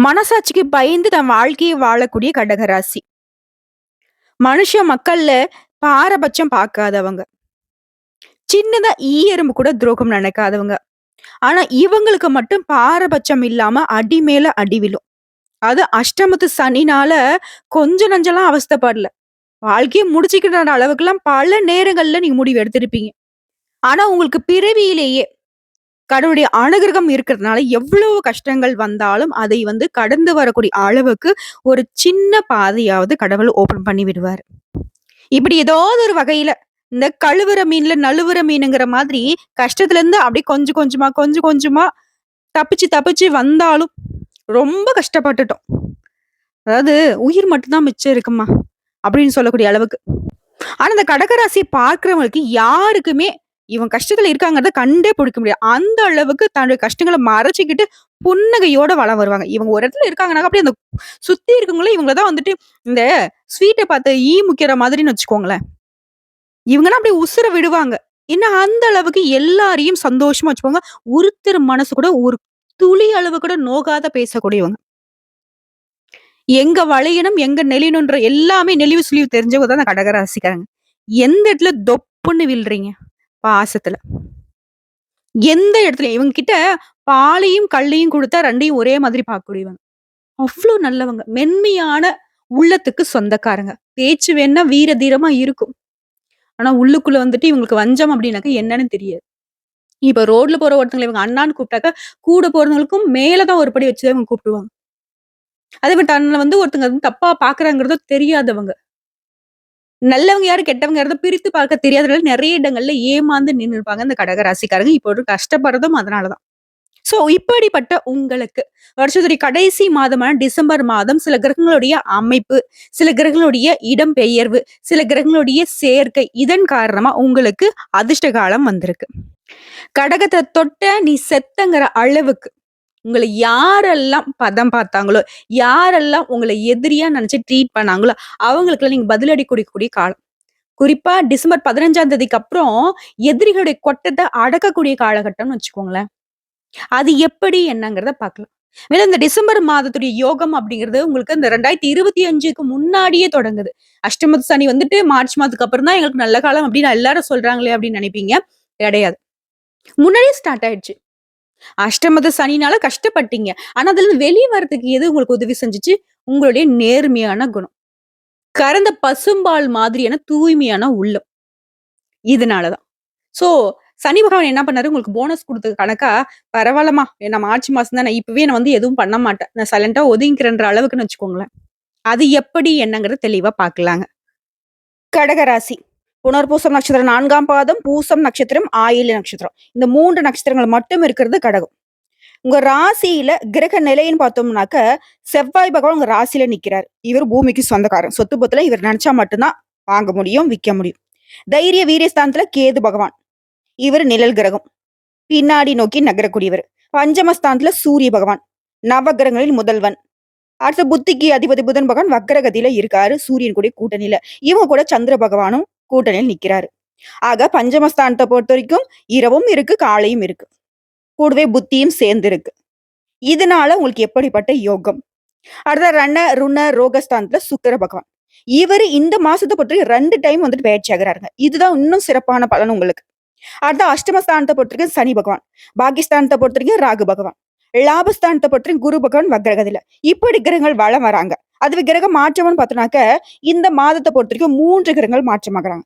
மனசாட்சிக்கு பயந்து தன் வாழ்க்கையை வாழக்கூடிய கடகராசி. மனுஷ மக்கள்ல பாரபட்சம் பார்க்காதவங்க. சின்னதா ஈ எறும்பு கூட துரோகம் நினைக்காதவங்க. ஆனா இவங்களுக்கு மட்டும் பாரபட்சம் இல்லாம அடி மேல அடி விழும். அது அஷ்டமத்து சனினால கொஞ்சம் நஞ்செல்லாம் அவஸ்தைப்படல. வாழ்க்கைய முடிச்சுக்கிற அளவுக்குலாம் பல நேரங்கள்ல நீங்க முடிவு எடுத்திருப்பீங்க. ஆனா உங்களுக்கு பிறவியிலேயே கடவுளுடைய அனுகிரகம் இருக்கிறதுனால எவ்வளவு கஷ்டங்கள் வந்தாலும் அதை வந்து கடந்து வரக்கூடிய அளவுக்கு ஒரு சின்ன பாதையாவது கடவுள் ஓப்பன் பண்ணி விடுவார் இப்படி ஏதாவது ஒரு வகையில இந்த கழுவுற மீன்ல நழுவுற மீனுங்கிற மாதிரி கஷ்டத்துலேருந்து அப்படியே கொஞ்சம் கொஞ்சமா, கொஞ்சம் கொஞ்சமா தப்பிச்சு தப்பிச்சு வந்தாலும் ரொம்ப கஷ்டப்பட்டுட்டோம். அதாவது உயிர் மட்டும் தான் மிச்சம் இருக்குமா அப்படின்னு சொல்லக்கூடிய அளவுக்கு. ஆனா இந்த கடகராசியை பார்க்கிறவங்களுக்கு யாருக்குமே இவன் கஷ்டத்துல இருக்காங்கிறத கண்டே பிடிக்க முடியாது. அந்த அளவுக்கு தன்னுடைய கஷ்டங்களை மறைச்சிக்கிட்டு புன்னகையோட வளம் வருவாங்க. இவங்க ஒரு இடத்துல இருக்காங்கனாக்க அப்படியே அந்த சுத்தி இருக்கவங்களே இவங்கள தான் வந்துட்டு இந்த ஸ்வீட்டை பார்த்து ஈ முக்கிற மாதிரின்னு வச்சுக்கோங்களேன். இவங்கன்னா அப்படியே உசுர விடுவாங்க. ஏன்னா அந்த அளவுக்கு எல்லாரையும் சந்தோஷமா வச்சுப்பாங்க. ஒருத்தர் மனசு கூட ஒரு துளி அளவு கூட நோகாத பேசக்கூடியவங்க. எங்க வளையணும், எங்க நெலினுன்ற எல்லாமே நெளிவு சுழிவு தெரிஞ்சவங்க தான் கடகராசிக்காரங்க. எந்த இடத்துல தொப்புன்னு விழுறீங்க பாசத்துல. எந்த இடத்துல இவங்க கிட்ட பாலையும், கல்லையும் குடுத்தா ரெண்டையும் ஒரே மாதிரி பார்க்கக்கூடியவங்க. அவ்வளோ நல்லவங்க. மென்மையான உள்ளத்துக்கு சொந்தக்காரங்க. பேச்சு வேணா வீர தீரமா இருக்கும். ஆனா உள்ளுக்குள்ள வந்துட்டு இவங்களுக்கு வஞ்சம் அப்படின்னாக்க என்னன்னு தெரியாது. இப்ப ரோட்ல போற ஒருத்தங்களை இவங்க அண்ணான்னு கூப்பிட்டாக்க, கூட போறவங்களுக்கும் மேலதான் ஒரு படி வச்சுதான் இவங்க கூப்பிடுவாங்க. அதே மாதிரி தன்னை வந்து ஒருத்தங்க வந்து தப்பா பாக்குறாங்கிறதோ தெரியாதவங்க. நல்லவங்க யாரு, கெட்டவங்க யாருன்னு பிரித்து பார்க்க தெரியாதனால நிறைய இடங்கள்ல ஏமாந்து நின்னுருப்பாங்க இந்த கடகராசிக்காரங்க. இப்போ ஒரு கஷ்டப்படுறதும் அதனாலதான் சோ ஸோ இப்படிப்பட்ட உங்களுக்கு வருஷத்துடைய கடைசி மாதமான டிசம்பர் மாதம் சில கிரகங்களுடைய அமைப்பு, சில கிரகங்களுடைய இடம்பெயர்வு, சில கிரகங்களுடைய சேர்க்கை இதன் காரணமா உங்களுக்கு அதிர்ஷ்ட காலம் வந்திருக்கு. கடகத்தை தொட்ட நீ செத்தங்கிற அளவுக்கு உங்களை யாரெல்லாம் பதம் பார்த்தாங்களோ, யாரெல்லாம் உங்களை எதிரியா நினைச்சு ட்ரீட் பண்ணாங்களோ, அவங்களுக்குலாம் நீங்க பதிலடி கொடுக்கக்கூடிய காலம். குறிப்பா டிசம்பர் 15ஆம் தேதிக்கு அப்புறம் எதிரிகளுடைய கொட்டத்தை அடக்கக்கூடிய காலகட்டம்னு வச்சுக்கோங்களேன். அது எப்படி என்னங்கிறத பார்க்கலாம். மேலும் இந்த டிசம்பர் மாதத்துடைய யோகம் அப்படிங்கிறது உங்களுக்கு இந்த 2025க்கு முன்னாடியே தொடங்குது. அஷ்டமத்து சனி வந்துட்டு மார்ச் மாதத்துக்கு அப்புறம் தான் எங்களுக்கு நல்ல காலம் அப்படின்னு எல்லாரும் சொல்றாங்களே அப்படின்னு நினைப்பீங்க கிடையாது. முன்னாடியே ஸ்டார்ட் ஆயிடுச்சு. அஷ்டமத சனினால கஷ்டப்பட்டீங்க. ஆனா அதுல இருந்து வெளிய வர்றதுக்கு எது உங்களுக்கு உதவி செஞ்சுச்சு? உங்களுடைய நேர்மையான குணம். கறந்த பசும்பால் மாதிரியான தூய்மையான உள்ளம். இதனாலதான் சோ சனி பகவான் என்ன பண்ணாரு, உங்களுக்கு போனஸ் கொடுத்தது கணக்கா, பரவாயில்லமா என்ன மார்ச் மாசம் நான் இப்பவே நான் வந்து எதுவும் பண்ண மாட்டேன். நான் சைலண்டா ஒதுங்கிக்கிறேன்ற அளவுக்குன்னு வச்சுக்கோங்களேன். அது எப்படி என்னங்கிறத தெளிவா பார்க்கலாங்க. கடகராசி. புனர்பூசம் நட்சத்திரம் நான்காம் பாதம், பூசம் நட்சத்திரம், ஆயில்ய நட்சத்திரம். இந்த மூன்று நட்சத்திரங்கள் மட்டும் இருக்கிறது கடகம். உங்க ராசியில கிரக நிலைன்னு பார்த்தோம்னாக்க, செவ்வாய் பகவான் உங்க ராசியில நிக்கிறார் இவர் பூமிக்கு சொந்தக்காரன். சொத்து பத்துல இவர் நினைச்சா மட்டும்தான் வாங்க முடியும், விற்க முடியும். தைரிய வீரியஸ்தானத்துல கேது பகவான். இவர் நிழல் கிரகம். பின்னாடி நோக்கி நகரக்கூடியவர். பஞ்சமஸ்தானத்துல சூரிய பகவான். நவகிரகங்களில் முதல்வன். அடுத்த புத்திக்கு அதிபதி புதன் பகவான் வக்கரகதியில இருக்காரு. சூரியன் கூட கூட்டணியில. இவங்க கூட சந்திர பகவானும் கூட்டணியில் நிக்கிறாரு. ஆக பஞ்சமஸ்தானத்தை பொறுத்த வரைக்கும் இரவும் இருக்கு, காலையும் இருக்கு. கூடவே புத்தியும் சேர்ந்து இருக்கு. இதனால உங்களுக்கு எப்படிப்பட்ட யோகம்? அடுத்த ரண, ருண, ரோகஸ்தானத்துல சுக்கர பகவான். இவரு இந்த மாசத்தை பொறுத்தவரைக்கும் ரெண்டு டைம் வந்துட்டு பயிற்சி ஆகிறாருங்க இதுதான் இன்னும் சிறப்பான பலன் உங்களுக்கு. அடுத்த அஷ்டமஸ்தானத்தை பொறுத்தவரைக்கும் சனி பகவான். பாகிஸ்தானத்தை பொறுத்திருக்க ராகு பகவான். லாபஸ்தானத்தை பொறுத்திருக்க குரு பகவான் வக்ரகதியில. இப்படி கிரகங்கள் வலம் வராங்க. அதுவே கிரக மாற்றம்னு பார்த்தோம்னாக்க, இந்த மாதத்தை பொறுத்த வரைக்கும் மூன்று கிரகங்கள் மாற்றமாகறாங்க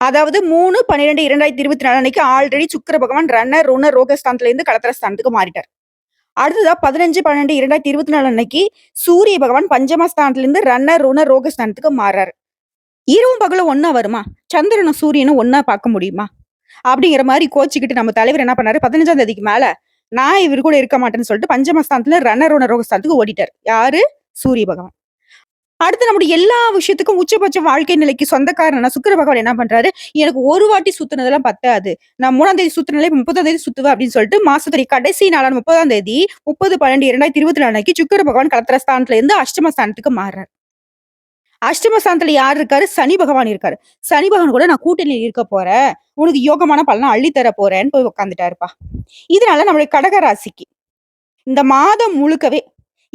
அதாவது 3, 12, 2024 அன்னைக்கு ஆல்ரெடி சுக்கிர பகவான் ரண, ருண, ரோகஸ்தானத்துல இருந்து களத்திர ஸ்தானத்துக்கு மாறிட்டார். அடுத்ததா 15, 12, 2024 அன்னைக்கு சூரிய பகவான் பஞ்சமஸ்தானத்திலிருந்து ரன்னர் ரண, ருண, ரோகஸ்தானத்துக்கு மாறாரு இரவும் பகலும் ஒன்னா வருமா? சந்திரனும் சூரியனும் ஒன்னா பார்க்க முடியுமா? அப்படிங்கிற மாதிரி கோச்சிக்கிட்டு நம்ம தலைவர் என்ன பண்ணாரு, 15ஆம் தேதிக்கு மேல நான் இவர் கூட இருக்க மாட்டேன்னு சொல்லிட்டு பஞ்சமஸ்தானத்துல ரண, ருண, ரோகஸ்தானத்துக்கு ஓடிட்டார் யாரு? சூரிய பகவான். அடுத்து நம்முடைய எல்லா விஷயத்துக்கும் உச்சபட்ச வாழ்க்கை நிலைக்கு சொந்தக்காரனா சுக்கிர பகவான் என்ன பண்றாரு, எனக்கு ஒரு வாட்டி சுத்துனதெல்லாம் பத்தாது. நான் மூணாம் தேதி சுத்தினாலே முப்பதாம் தேதி சுத்துவேன் அப்படின்னு சொல்லிட்டு மாசத்துடைய கடைசி நாளான 30ஆம் தேதி 30, 12, 2024 அன்னைக்கு சுக்கிர பகவான் கலத்திர ஸ்தானத்துல இருந்து அஷ்டம ஸ்தானத்துக்கு மாறுறாரு. அஷ்டம ஸ்தானத்துல யார் இருக்காரு? சனி பகவான் இருக்காரு. சனி பகவான் கூட நான் கூட்டணியில் இருக்க போறேன். உனக்கு யோகமான பலனை அள்ளி தர போறேன்னு போய் உட்காந்துட்டாருப்பா இதனால நம்முடைய கடக ராசிக்கு இந்த மாதம் முழுக்கவே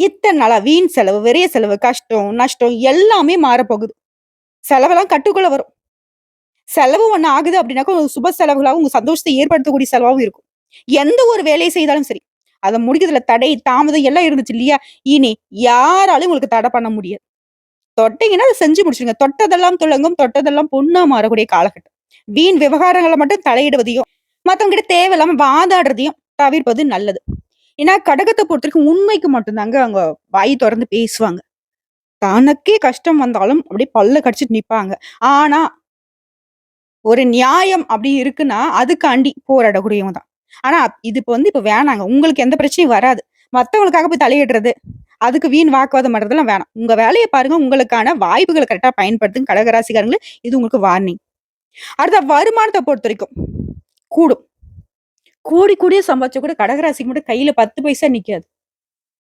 இத்தனை நாளா வீண் செலவு, வெறிய செலவு, கஷ்டம், நஷ்டம் எல்லாமே மாறப்போகுது. செலவெல்லாம் கட்டுக்குள்ள வரும். செலவு ஒண்ணு ஆகுது அப்படின்னாக்கா, சுப செலவுகளாவும், உங்க சந்தோஷத்தை ஏற்படுத்தக்கூடிய செலவாகவும் இருக்கும். எந்த ஒரு வேலையை செய்தாலும் சரி, அத முடிக்கிறதுல தடை, தாமதம் எல்லாம் இருந்துச்சு இல்லையா? இனி யாராலையும் உங்களுக்கு தடை பண்ண முடியாது. தொட்டீங்கன்னா அதை செஞ்சு முடிச்சிருங்க தொட்டதெல்லாம் துலங்கும், தொட்டதெல்லாம் பொண்ணா மாறக்கூடிய காலகட்டம். வீண் விவகாரங்களை மட்டும் தலையிடுவதையும், மத்தவங்க கிட்ட தேவையில்லாம வாதாடுறதையும் தவிர்ப்பது நல்லது. ஏன்னா கடகத்த பொறுத்தவரைக்கும் உண்மைக்கு மட்டும்தாங்க அவங்க வாய் திறந்து பேசுவாங்க. தனக்கே கஷ்டம் வந்தாலும் அப்படியே பல்ல கடிச்சுட்டு நிப்பாங்க. ஆனா ஒரு நியாயம் அப்படி இருக்குன்னா, அதுக்காண்டி போராடக்கூடியவங்க தான். ஆனா இது இப்போ வந்து இப்போ வேணாங்க. உங்களுக்கு எந்த பிரச்சனையும் வராது. மற்றவங்களுக்காக போய் தலையிடுறது, அதுக்கு வீண் வாக்குவாதம் பண்றதெல்லாம் வேணாம். உங்க வேலையை பாருங்க. உங்களுக்கான வாய்ப்புகளை கரெக்டாக பயன்படுத்துங்க கடகராசிக்காரங்களே. இது உங்களுக்கு வார்னிங். அடுத்த வருமானத்தை பொறுத்த வரைக்கும் கூடும். கோடி கூடிய சம்பாதிச்சா கூட கடகராசிக்கு மட்டும் கையில 10 பைசா நிக்காது.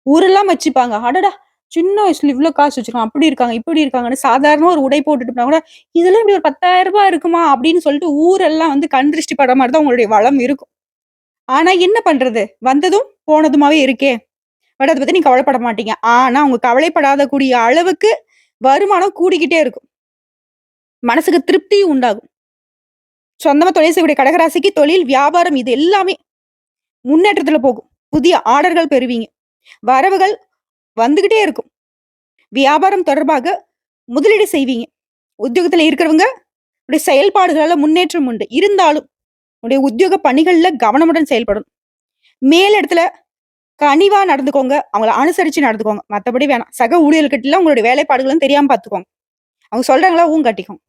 ஊரெல்லாம் வச்சுப்பாங்க. அடடா! சின்ன வயசுல இவ்வளவு காசு வச்சிருக்காங்க. அப்படி இருக்காங்க, இப்படி இருக்காங்கன்னு சாதாரண ஒரு உடை போட்டுட்டு போனா கூட, இதெல்லாம் இப்படி ஒரு பத்தாயிரம் ரூபாய் இருக்குமா? அப்படின்னு சொல்லிட்டு ஊரெல்லாம் வந்து கண் திருஷ்டி படுற மாதிரி தான் உங்களுடைய வளம் இருக்கும். ஆனா என்ன பண்றது? வந்ததும் போனதுமாவே இருக்கே. பட் அதை பத்தி நீங்க கவலைப்பட மாட்டீங்க. ஆனா அவங்க கவலைப்படாத கூடிய அளவுக்கு வருமானம் கூடிக்கிட்டே இருக்கும். மனசுக்கு திருப்தியும் உண்டாகும். சொந்தமா தொழில் செய்யக்கூடிய கடகராசிக்கு தொழில், வியாபாரம் இது எல்லாமே முன்னேற்றத்துல போகும். புதிய ஆர்டர்கள் பெறுவீங்க. வரவுகள் வந்துகிட்டே இருக்கும். வியாபாரம் தொடர்பாக முதலீடு செய்வீங்க. உத்தியோகத்துல இருக்கிறவங்க உடைய செயல்பாடுகளால முன்னேற்றம் உண்டு. இருந்தாலும் உடைய உத்தியோக பணிகள்ல கவனமுடன் செயல்படணும். மேல் இடத்துல கனிவா நடந்துக்கோங்க. அவங்கள அனுசரிச்சு நடந்துக்கோங்க. மற்றபடி வேணாம். சக ஊழியர்கிட்ட உங்களுடைய வேலைப்பாடுகளும் தெரியாம பார்த்துக்கோங்க. அவங்க சொல்றாங்களா ஊங்க கட்டிக்கோங்க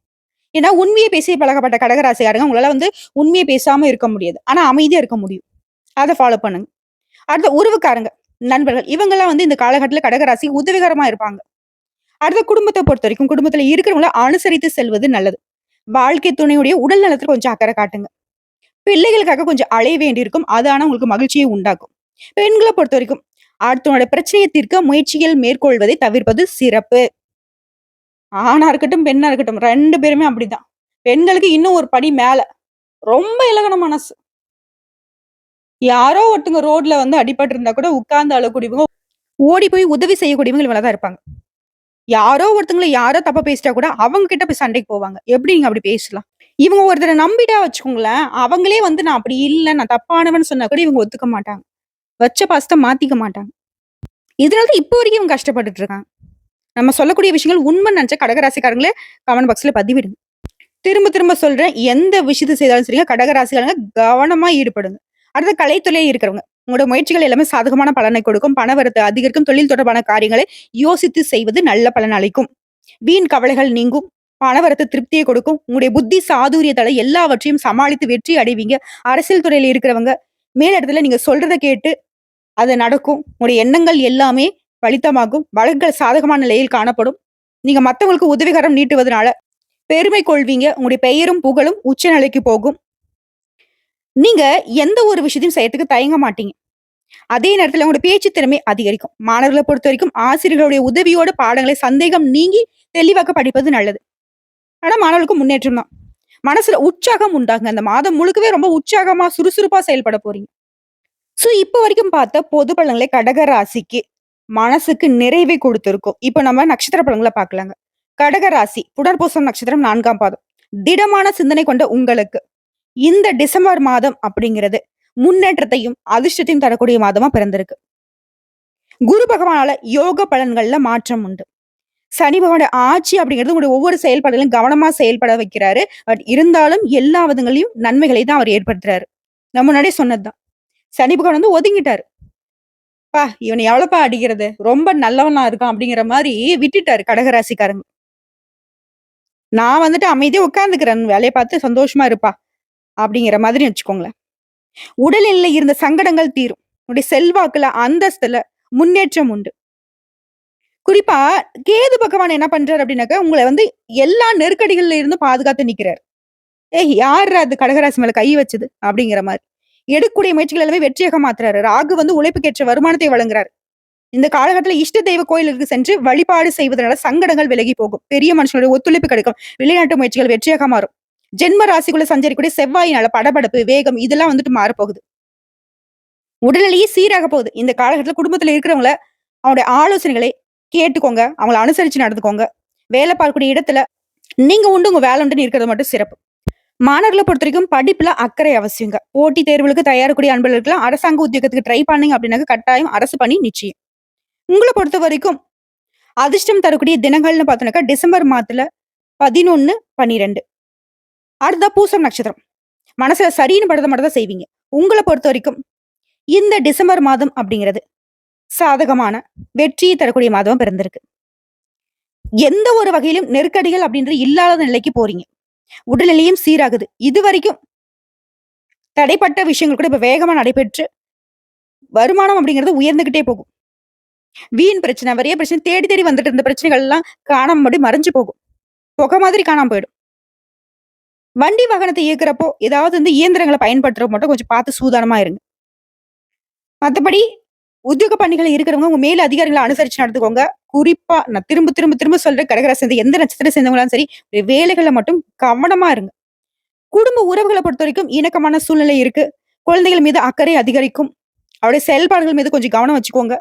ஏன்னா உண்மையை பேசி பழகப்பட்ட கடகராசிக்காரங்க உங்களால வந்து உண்மையை பேசாம இருக்க முடியாது. ஆனா அமைதியா இருக்க முடியும். அதை ஃபாலோ பண்ணுங்க. அடுத்த உறவுக்காரங்க, நண்பர்கள் இவங்கலாம் வந்து இந்த காலகட்டத்துல கடகராசி உதவிகரமா இருப்பாங்க. அடுத்த குடும்பத்தை பொறுத்த வரைக்கும் குடும்பத்துல இருக்கிறவங்கள அனுசரித்து செல்வது நல்லது. வாழ்க்கை துணையுடைய உடல் நலத்துல கொஞ்சம் அக்கறை காட்டுங்க. பிள்ளைகளுக்காக கொஞ்சம் அலைய வேண்டியிருக்கும். அது ஆனா உங்களுக்கு மகிழ்ச்சியை உண்டாக்கும். பெண்கள பொறுத்தவரைக்கும் அடுத்தவனோட பிரச்சனையை தீர்க்க முயற்சிகள் மேற்கொள்வதை தவிர்ப்பது சிறப்பு. ஆணா இருக்கட்டும், பெண்ணா இருக்கட்டும் ரெண்டு பேருமே அப்படிதான். பெண்களுக்கு இன்னும் ஒரு படி மேல. ரொம்ப இலகன மனசு. யாரோ ஒருத்தங்க ரோட்ல வந்து அடிபட்டு இருந்தா கூட உட்கார்ந்து அழக்கூடியவங்க, ஓடி போய் உதவி செய்யக்கூடியவங்க இவங்களதான் இருப்பாங்க. யாரோ ஒருத்தங்களை யாரோ தப்பா பேசிட்டா கூட அவங்க கிட்ட போய் சண்டைக்கு போவாங்க. எப்படி நீங்க அப்படி பேசலாம்? இவங்க ஒருத்தரை நம்பிட்டா வச்சுக்கோங்களேன், அவங்களே வந்து நான் அப்படி இல்லை நான் தப்பானவன்னு சொன்னா கூட இவங்க ஒத்துக்க மாட்டாங்க. வச்ச பாசத்தை மாத்திக்க மாட்டாங்க. இதனால தான் இப்போ வரைக்கும் இவங்க கஷ்டப்பட்டுட்டு இருக்காங்க. நம்ம சொல்லக்கூடிய விஷயங்கள் உண்மை நெனச்சா கடகராசிக்காரங்களே கமெண்ட் பாக்ஸ்ல பதிவிடுங்க. திரும்ப திரும்ப சொல்றேன். எந்த விஷயத்த செய்தாலும் சரிங்க, கடகராசிக்காரங்க கவனமா ஈடுபடுங்க. அடுத்து கலைத்துறையில் இருக்கிறவங்க, உங்களோட முயற்சிகள் எல்லாமே சாதகமான பலனை கொடுக்கும். பணவரத்தை அதிகரிக்கும். தொழில் தொடர்பான காரியங்களை யோசித்து செய்வது நல்ல பலன் அளிக்கும். வீண் கவலைகள் நீங்கும். பணவரத்தை திருப்தியை கொடுக்கும். உங்களுடைய புத்தி சாதுரியத்தால எல்லாவற்றையும் சமாளித்து வெற்றி அடைவீங்க. அரசியல் துறையில இருக்கிறவங்க, மேலிடத்துல நீங்க சொல்றதை கேட்டு அது நடக்கும். உங்களுடைய எண்ணங்கள் எல்லாமே பலித்தமாகும் வழக்குகள் சாதகமான நிலையில் காணப்படும். நீங்க மத்தவங்களுக்கு உதவிகரம் நீட்டுவதனால பெருமை கொள்வீங்க. உங்களுடைய பெயரும், புகழும் உச்ச நிலைக்கு போகும். நீங்க எந்த ஒரு விஷயத்தையும் செய்யறதுக்கு தயங்க மாட்டீங்க. அதே நேரத்துல உங்களுடைய பேச்சு திறமை அதிகரிக்கும். மாணவர்களை பொறுத்த வரைக்கும் ஆசிரியர்களுடைய உதவியோட பாடங்களை சந்தேகம் நீங்கி தெளிவாக படிப்பது நல்லது. ஆனா மாணவர்களுக்கு முன்னேற்றம் தான். மனசுல உற்சாகம் உண்டாகுங்க. அந்த மாதம் முழுக்கவே ரொம்ப உற்சாகமா, சுறுசுறுப்பா செயல்பட போறீங்க. சோ இப்ப வரைக்கும் பார்த்த பொது பலன்களை கடக ராசிக்கு மனசுக்கு நிறைவை கொடுத்திருக்கும். இப்ப நம்ம நட்சத்திர படங்களை பார்க்கலாங்க. கடக ராசி புனர்பூசம் நட்சத்திரம் நான்காம் பாதம். திடமான சிந்தனை கொண்ட உங்களுக்கு இந்த டிசம்பர் மாதம் அப்படிங்கிறது முன்னேற்றத்தையும், அதிர்ஷ்டத்தையும் தரக்கூடிய மாதமா பிறந்திருக்கு. குரு பகவானால யோக பலன்கள்ல மாற்றம் உண்டு. சனி பகவான ஆட்சி அப்படிங்கிறது உங்களுடைய ஒவ்வொரு செயல்பாடுகளையும் கவனமா செயல்பட வைக்கிறாரு. பட் இருந்தாலும் எல்லா விதங்களையும் நன்மைகளை தான் அவர் ஏற்படுத்துறாரு. நம்ம முன்னாடியே சொன்னதுதான். சனி பகவான் வந்து ஒதுங்கிட்டாரு. பா இவனை எவ்வளவுப்பா அடிக்கிறது? ரொம்ப நல்லவனா இருக்கான்." அப்படிங்கிற மாதிரி விட்டுட்டாரு கடகராசிக்காரங்க. "நான் வந்துட்டு அமைதியா உட்காந்துக்கிறேன் வேலையை பார்த்து சந்தோஷமா இருப்பா." அப்படிங்கிற மாதிரி வச்சுக்கோங்களேன். உடல்நிலையில இருந்த சங்கடங்கள் தீரும். உடைய செல்வாக்குல, அந்தஸ்துல முன்னேற்றம் உண்டு. குறிப்பா கேது பகவான் என்ன பண்றாரு அப்படின்னாக்க, உங்களை வந்து எல்லா நெருக்கடிகள்ல இருந்தும் பாதுகாத்து நிக்கிறாரு. "ஏய் யார்ரா அது கடகராசி மேல கை வச்சது?" அப்படிங்கிற மாதிரி எடுக்கக்கூடிய முயற்சிகள் எல்லாமே வெற்றியாக மாத்துறாரு. ராகு வந்து உழைப்புக்கேற்ற வருமானத்தை வழங்குறாரு. இந்த காலகட்டத்துல இஷ்ட தெய்வ கோயிலுக்கு சென்று வழிபாடு செய்வதனால சங்கடங்கள் விலகி போகும். பெரிய மனுஷனுடைய ஒத்துழைப்பு கிடைக்கும். வெளிநாட்டு முயற்சிகள் வெற்றியாக மாறும். ஜென்ம ராசிக்குள்ள சஞ்சரிக்கூடிய செவ்வாயினால படபடப்பு, வேகம் இதெல்லாம் வந்துட்டு மாறப்போகுது. உடல்நிலையே சீராக போகுது. இந்த காலகட்டத்தில் குடும்பத்தில் இருக்கிறவங்கள, அவங்களுடைய ஆலோசனைகளை கேட்டுக்கோங்க. அவங்கள அனுசரிச்சு நடந்துக்கோங்க. வேலை பார்க்கக்கூடிய இடத்துல, நீங்க உண்டு உங்க வேலை உண்டுன்னு இருக்கிறது மட்டும் சிறப்பு. மாணவர்களை பொறுத்த வரைக்கும் படிப்புல அக்கறை அவசியங்க. போட்டித் தேர்வுகளுக்கு தயாரக்கூடிய அன்பர்களுக்கெல்லாம் அரசாங்க உத்தியோகத்துக்கு ட்ரை பண்ணீங்க அப்படின்னாக்க கட்டாயம் அரசு பணி நிச்சயம். உங்களை பொறுத்த வரைக்கும் அதிர்ஷ்டம் தரக்கூடிய தினங்கள்னு பார்த்தோம்னாக்கா, டிசம்பர் மாதத்துல 11, 12 அடுத்ததா பூசம் நட்சத்திரம். மனசுல சரின்னு படுறத மட்டும் தான் செய்வீங்க. பொறுத்த வரைக்கும் இந்த டிசம்பர் மாதம் அப்படிங்கிறது சாதகமான வெற்றியை தரக்கூடிய மாதம் பிறந்திருக்கு. எந்த ஒரு வகையிலும் நெருக்கடிகள் அப்படின்றது இல்லாத நிலைக்கு போறீங்க. உடல்நிலையும் சீராகுது. இதுவரைக்கும் தடைப்பட்ட விஷயங்கள் கூட இப்ப வேகமா நடைபெற்று, வருமானம் அப்படிங்கிறது உயர்ந்துகிட்டே போகும். வீண் பிரச்சனை, நிறைய பிரச்சனை தேடி தேடி வந்துட்டு இருந்த பிரச்சனைகள் எல்லாம் காணாம அப்படியே மறைஞ்சு போகும். புகை மாதிரி காணாம போயிடும். வண்டி வாகனத்தை இயக்குறப்போ, ஏதாவது வந்து இயந்திரங்களை பயன்படுத்துறப்ப மட்டும் கொஞ்சம் பார்த்து சூதானமா இருங்க. மத்தபடி உத்தியோக பணிகள் இருக்கிறவங்க உங்க மேல் அதிகாரிகளை அனுசரிச்சு நடந்துக்கோங்க. குறிப்பா நான் திரும்ப திரும்ப திரும்ப சொல்ற கடகரை சேர்ந்து எந்த நட்சத்திரம் சேர்ந்தவங்களாலும் சரி, வேலைகளை மட்டும் கவனமா இருங்க. குடும்ப உறவுகளை பொறுத்த வரைக்கும் இணக்கமான சூழ்நிலை இருக்கு. குழந்தைகள் மீது அக்கறை அதிகரிக்கும். அவருடைய செயல்பாடுகள் மீது கொஞ்சம் கவனம் வச்சுக்கோங்க.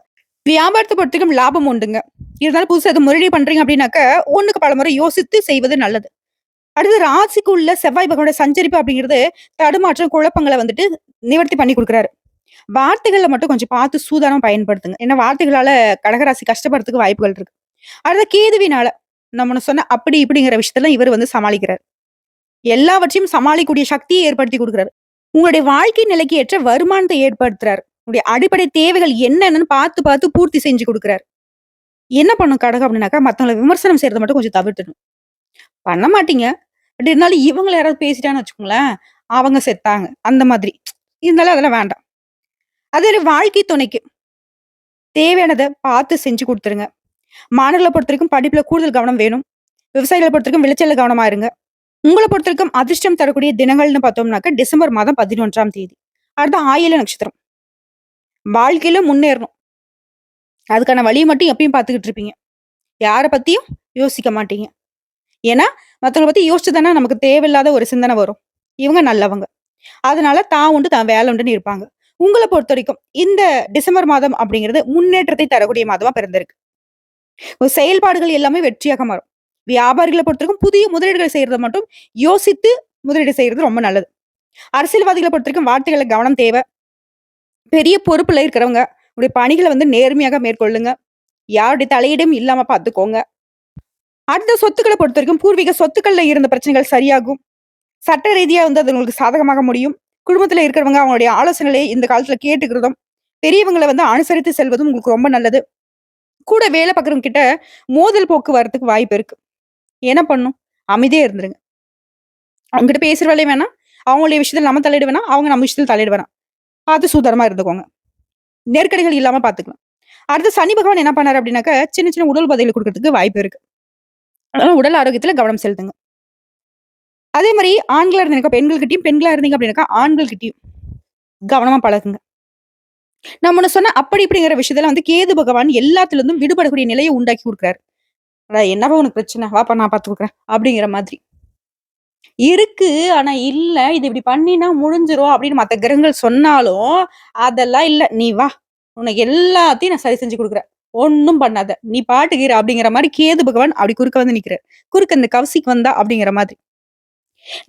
வியாபாரத்தை பொறுத்தவரைக்கும் லாபம் உண்டுங்க. இருந்தாலும் புதுசா அதை முதலீடு பண்றீங்க அப்படின்னாக்க, ஒண்ணுக்கு பலமுறை யோசித்து செய்வது நல்லது. அடுத்து ராசிக்குள்ள செவ்வாய் பகவானோட சஞ்சரிப்பு அப்படிங்கிறது தடுமாற்றம், குழப்பங்களை வந்துட்டு நிவர்த்தி பண்ணி கொடுக்குறாரு வார்த்தைகளை மட்டும் கொஞ்சம் பார்த்து சூதானம் பயன்படுத்துங்க. ஏன்னா வார்த்தைகளால கடகராசி கஷ்டப்படுறதுக்கு வாய்ப்புகள் இருக்கு. அடுத்த கேதுவினால நம்ம சொன்ன அப்படி இப்படிங்கிற விஷயத்தெல்லாம் இவர் வந்து சமாளிக்கிறாரு. எல்லாவற்றையும் சமாளிக்கக்கூடிய சக்தியை ஏற்படுத்தி கொடுக்குறாரு உங்களுடைய வாழ்க்கை நிலைக்கு ஏற்ற வருமானத்தை ஏற்படுத்துறாரு. உங்களுடைய அடிப்படை தேவைகள் என்னென்னன்னு பார்த்து பார்த்து பூர்த்தி செஞ்சு கொடுக்குறாரு என்ன பண்ணும் கடகம் அப்படின்னாக்கா, மற்றவங்களை விமர்சனம் செய்யறது மட்டும் கொஞ்சம் தவிர்த்துடணும். பண்ண மாட்டீங்க. அப்படி இருந்தாலும் இவங்களை யாராவது பேசிட்டான்னு வச்சுக்கோங்களேன், அவங்க செத்தாங்க. அந்த மாதிரி. இருந்தாலும் அதெல்லாம் வேண்டாம். அது வாழ்க்கை துணைக்கு தேவையானதை பார்த்து செஞ்சு கொடுத்துருங்க மாணவர்களை பொறுத்தவரைக்கும் படிப்புல கூடுதல் கவனம் வேணும். விவசாயிகளை பொறுத்தவரைக்கும் விளைச்சல கவனமா இருங்க. உங்களை பொறுத்தவரைக்கும் அதிர்ஷ்டம் தரக்கூடிய தினங்கள்னு பார்த்தோம்னாக்க, டிசம்பர் மாதம் 11ஆம் தேதி. அடுத்த ஆயில நட்சத்திரம். வாழ்க்கையில முன்னேறணும். அதுக்கான வழியை மட்டும் எப்பயும் பார்த்துக்கிட்டு இருப்பீங்க. யாரை பத்தியும் யோசிக்க மாட்டீங்க. ஏன்னா, மற்றவங்களை பத்தி யோசிச்சு தானே நமக்கு தேவையில்லாத ஒரு சிந்தனை வரும். இவங்க நல்லவங்க. அதனால தான் உண்டு, தான் வேலை உண்டுன்னு இருப்பாங்க. உங்களை பொறுத்த வரைக்கும் இந்த டிசம்பர் மாதம் அப்படிங்கிறது முன்னேற்றத்தை தரக்கூடிய மாதமா பிறந்திருக்கு. செயல்பாடுகள் எல்லாமே வெற்றியாக மாறும். வியாபாரிகளை பொறுத்தவரைக்கும் புதிய முதலீடுகள் செய்யறது மட்டும் யோசித்து முதலீடு செய்யறது ரொம்ப நல்லது. அரசியல்வாதிகளை பொறுத்தவரைக்கும் வார்த்தைகளை கவனம் தேவை பெரிய பொறுப்புல இருக்கிறவங்க, உடைய பணிகளை வந்து நேர்மையாக மேற்கொள்ளுங்க. யாருடைய தலையீடும் இல்லாம பார்த்துக்கோங்க. அடுத்த சொத்துகளை பொறுத்த வரைக்கும் பூர்வீக சொத்துக்கள்ல இருந்த பிரச்சனைகள் சரியாகும். சட்ட ரீதியா வந்து அது உங்களுக்கு சாதகமாக முடியும். குடும்பத்தில் இருக்கிறவங்க அவங்களுடைய ஆலோசனைகளை இந்த காலத்தில் கேட்டுக்கிறதும், பெரியவங்களை வந்து அனுசரித்து செல்வதும் உங்களுக்கு ரொம்ப நல்லது. கூட வேலை பார்க்குறவங்க கிட்ட மோதல் போக்கு வரதுக்கு வாய்ப்பு இருக்கு. என்ன பண்ணும்? அமைதியே இருந்துருங்க. அவங்ககிட்ட பேசுற வேலையும் வேணாம். அவங்களுடைய விஷயத்தில் நம்ம தலையிட வேணாம். அவங்க நம்ம விஷயத்தில் தலையிட வேணாம். பார்த்து சூதாரமாக இருந்துக்கோங்க. நெருக்கடிகள் இல்லாமல் பார்த்துக்கலாம். அடுத்து சனி பகவான் என்ன பண்ணாரு அப்படின்னாக்க, சின்ன சின்ன உடல் பதவிகள் கொடுக்கறதுக்கு வாய்ப்பு இருக்கு. அதனால உடல் ஆரோக்கியத்துல கவனம் செலுத்துங்க. அதே மாதிரி ஆண்களாக இருந்தீங்க பெண்கள்கிட்டையும் பெண்களாக இருந்தீங்க அப்படின்னாக்கா ஆண்கள்கிட்டயும் கவனமாக பழகுங்க. நான் முன்ன சொன்ன அப்படி இப்படிங்கிற விஷயத்துல வந்து கேது பகவான் எல்லாத்துலேருந்தும் விடுபடக்கூடிய நிலையை உண்டாக்கி கொடுக்குறாரு அட என்னப்பா உனக்கு பிரச்சனை? வாப்பா நான் பார்த்து கொடுக்குறேன் அப்படிங்கிற மாதிரி. இருக்கு. ஆனா இல்ல. இது இப்படி பண்ணினா முடிஞ்சிரும் அப்படின்னு மத்த கிரகங்கள் சொன்னாலும், அதெல்லாம் இல்ல. நீ வா. உனக்கு எல்லாத்தையும் நான் சரி செஞ்சு கொடுக்குறேன் ஒன்றும் பண்ணாத. நீ பாட்டுக்கிற அப்படிங்கிற மாதிரி கேது பகவான் அப்படி குறுக்க வந்து நிக்கிறாரு. குறுக்க இந்த கவசிக்கு வந்தா அப்படிங்கிற மாதிரி.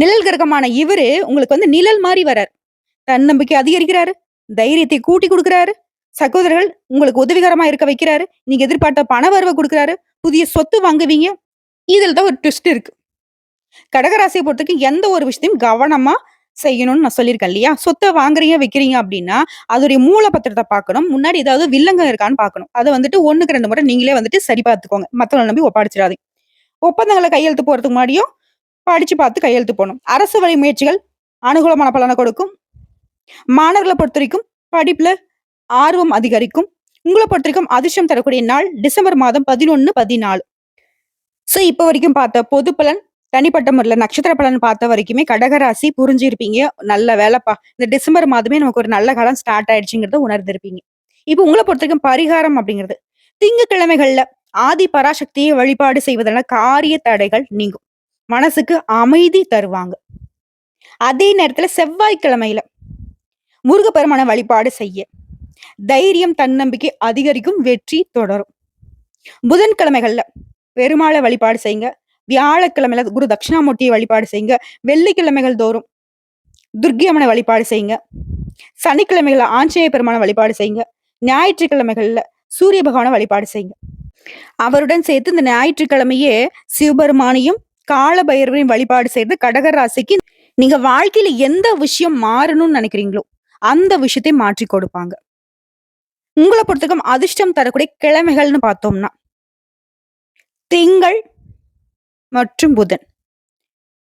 நிழல் கிரகமான இவரு உங்களுக்கு வந்து நிழல் மாரி வரார் தன்னம்பிக்கை அதிகரிக்கிறாரு. தைரியத்தை கூட்டி கொடுக்கிறாரு சகோதரர்கள் உங்களுக்கு உதவிகரமா இருக்க வைக்கிறாரு. நீங்க எதிர்பார்த்த பண வரவை குடுக்குறாரு. புதிய சொத்து வாங்குவீங்க. இதுல தான் ஒரு ட்விஸ்ட் இருக்கு. கடகராசியை பொறுத்தவரைக்கும் எந்த ஒரு விஷயத்தையும் கவனமா செய்யணும்னு நான் சொல்லியிருக்கேன் இல்லையா? சொத்தை வாங்குறீங்க, வைக்கிறீங்க அப்படின்னா, அதோடைய மூல பத்திரத்தை பார்க்கணும். முன்னாடி ஏதாவது வில்லங்கம் இருக்கான்னு பார்க்கணும். அதை வந்துட்டு 1க்கு 2 முறை நீங்களே வந்துட்டு சரி பார்த்துக்கோங்க. மற்றவங்களை நம்பி ஒப்படைச்சிடாதீங்க. ஒப்பந்தங்களை கையெழுத்து போறதுக்கு முன்னாடியும் படிச்சு பார்த்து கையெழுத்து போகணும் அரசு வழி முயற்சிகள் அனுகூலமான பலனை கொடுக்கும். மாணவர்கள பொறுத்தவரைக்கும் படிப்புல ஆர்வம் அதிகரிக்கும். உங்கள பொறுத்தவரைக்கும் அதிர்ஷ்டம் தரக்கூடிய நாள் டிசம்பர் மாதம் 11, 14. ஸோ இப்போ வரைக்கும் பார்த்த பொது பலன், தனிப்பட்ட முறையில் நட்சத்திர பலன் பார்த்த வரைக்குமே கடகராசி புரிஞ்சிருப்பீங்க. நல்ல வேலைப்பா. இந்த டிசம்பர் மாதமே நமக்கு ஒரு நல்ல காலம் ஸ்டார்ட் ஆயிடுச்சுங்கிறத உணர்ந்திருப்பீங்க. உங்களை பொறுத்த பொறுத்தவரைக்கும் பரிகாரம் அப்படிங்கிறது, திங்கட்கிழமைகள்ல ஆதி பராசக்தியை வழிபாடு செய்வதனால காரிய தடைகள் நீங்கும். மனசுக்கு அமைதி தருவாங்க. அதே நேரத்துல செவ்வாய்க்கிழமையில முருகப்பெருமான வழிபாடு செய்ய தைரியம் தன்னம்பிக்கை அதிகரிக்கும் வெற்றி தொடரும். புதன்கிழமைகள்ல பெருமாளை வழிபாடு செய்யுங்க வியாழக்கிழமையில குரு தட்சிணாமூர்த்தியை வழிபாடு செய்யுங்க வெள்ளிக்கிழமைகள் தோறும் துர்கியம்மனை வழிபாடு செய்யுங்க சனிக்கிழமைகள்ல ஆஞ்சநேய பெருமான வழிபாடு செய்யுங்க ஞாயிற்றுக்கிழமைகள்ல சூரிய பகவானை வழிபாடு செய்யுங்க அவருடன் சேர்த்து இந்த ஞாயிற்றுக்கிழமையே சிவபெருமானையும் கால பைரவரையும் வழிபாடு செய்து கடக ராசிக்கு நீங்க வாழ்க்கையில எந்த விஷயம் மாறணும்னு நினைக்கிறீங்களோ அந்த விஷயத்தை மாற்றி கொடுப்பாங்க. உங்களை பொறுத்தக்கும் அதிர்ஷ்டம் தரக்கூடிய கிழமைகள்னு பார்த்தோம்னா திங்கள் மற்றும் புதன்.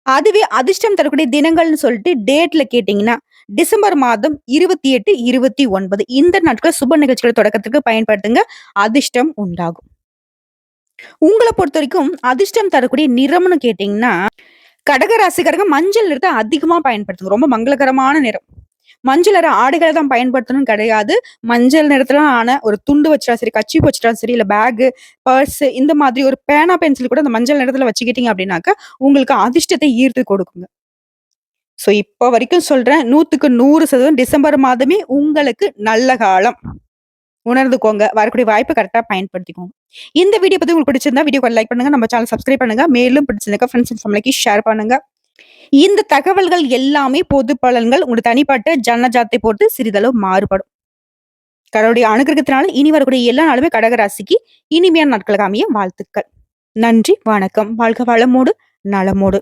அதுவே அதிர்ஷ்டம் தரக்கூடிய தினங்கள்னு சொல்லிட்டு டேட்ல கேட்டீங்கன்னா டிசம்பர் மாதம் இருபத்தி எட்டு இருபத்தி ஒன்பது. இந்த நாட்கள் சுப நிகழ்ச்சிகளை தொடக்கத்துக்கு பயன்படுத்துங்க. அதிர்ஷ்டம் உண்டாகும். உங்களை பொறுத்த வரைக்கும் அதிர்ஷ்டம் தரக்கூடிய நிறம்னு கேட்டீங்கன்னா கடகராசிக்காரங்க மஞ்சள் நிறத்தை அதிகமா பயன்படுத்துங்க. ரொம்ப மங்களகரமான நிறம். மஞ்சள் நிற ஆடைகளை தான் பயன்படுத்தணும் கிடையாது. மஞ்சள் நிறத்துல ஆன ஒரு துண்டு வச்சிட்டா சரி கச்சி வச்சிட்டா சரி இல்ல பேகு பர்ஸ் இந்த மாதிரி ஒரு பேனா பென்சில் கூட அந்த மஞ்சள் நிறத்துல வச்சுக்கிட்டீங்க அப்படின்னாக்க உங்களுக்கு அதிர்ஷ்டத்தை ஈர்த்து கொடுக்குங்க. சோ இப்போ வரைக்கும் சொல்றேன் நூத்துக்கு நூறு சதவீதம் டிசம்பர் மாதமே உங்களுக்கு நல்ல காலம். உணர்ந்துக்கோங்க. வரக்கூடிய வாய்ப்பை கரெக்டாக பயன்படுத்திக்கோங்க. இந்த வீடியோ பற்றி உங்களுக்கு பிடிச்சிருந்தா வீடியோ லைக் பண்ணுங்க. நம்ம சேனல் சப்ஸ்கிரைப் பண்ணுங்க. மேலும் பிடிச்சிருந்தா ஃப்ரெண்ட்ஸ் அண்ட் ஃபேமிலிக்கு ஷேர் பண்ணுங்க. இந்த தகவல்கள் எல்லாமே பொது பலன்கள் உங்களுடைய தனிப்பட்ட ஜனஜாத்தை பொறுத்து சிறிதளவு மாறுபடும். கடவுளுடைய அனுகிரகத்தினால இனி வரக்கூடிய எல்லா நாளுமே கடகராசிக்கு இனிமையான நாட்களுக்கு அமைய வாழ்த்துக்கள். நன்றி வணக்கம். வாழ்க வளமோடு நலமோடு.